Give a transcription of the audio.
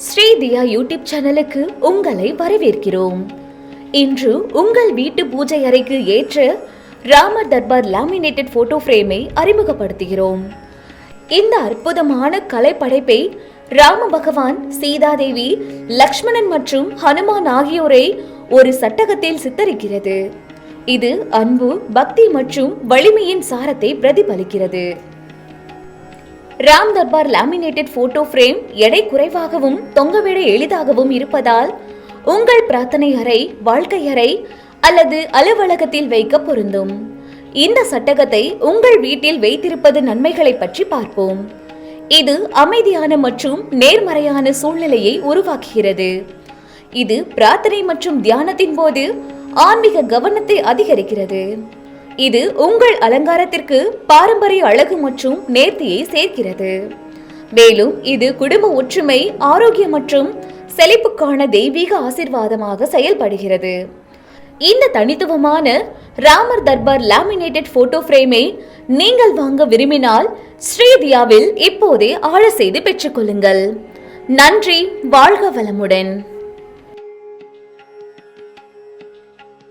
ஸ்ரீதியா YouTube சேனலுக்கு உங்களை வரவேற்கிறோம். இன்று உங்கள் வீட்டு பூஜை அறைக்கு ஏற்ற ராமர் தர்பார் லேமினேட்டட் போட்டோ ஃப்ரேமை அறிமுகப்படுத்துகிறோம். இந்த அற்புதமான கலைப்படைப்பை ராம பகவான் சீதாதேவி லக்ஷ்மணன் மற்றும் ஹனுமான் ஆகியோரை ஒரு சட்டகத்தில் சித்தரிக்கிறது. இது அன்பு பக்தி மற்றும் வலிமையின் சாரத்தை பிரதிபலிக்கிறது. Ram Darbar laminated photo frame எடை குறைவாகவும் தொங்கவிட எளிதாகவும் இருப்பதால் உங்கள் பிரார்த்தனை அறை வாழ்க்கை அறை அல்லது அலுவலகத்தில் வைக்க பொருந்தும். இந்த சட்டகத்தை உங்கள் வீட்டில் வைத்திருப்பது நன்மைகளை பற்றி பார்ப்போம். இது அமைதியான மற்றும் நேர்மறையான சூழ்நிலையை உருவாக்குகிறது. இது பிரார்த்தனை மற்றும் தியானத்தின் போது ஆன்மீக கவனத்தை அதிகரிக்கிறது. இது உங்கள் அலங்காரத்திற்கு பாரம்பரிய அழகு மற்றும் நேர்த்தியை சேர்க்கிறது. மேலும் இது குடும்ப ஒற்றுமை ஆரோக்கியம் மற்றும் செழிப்புக்கான தெய்வீக ஆசிர்வாதமாக செயல்படுகிறது. இந்த தனித்துவமான ராமர் தர்பார் லேமினேட்டட் போட்டோ ஃப்ரேமை நீங்கள் வாங்க விரும்பினால் ஸ்ரீதியாவில் இப்போதே ஆழ செய்து பெற்றுக்கொள்ளுங்கள். நன்றி வாழ்க வளமுடன்.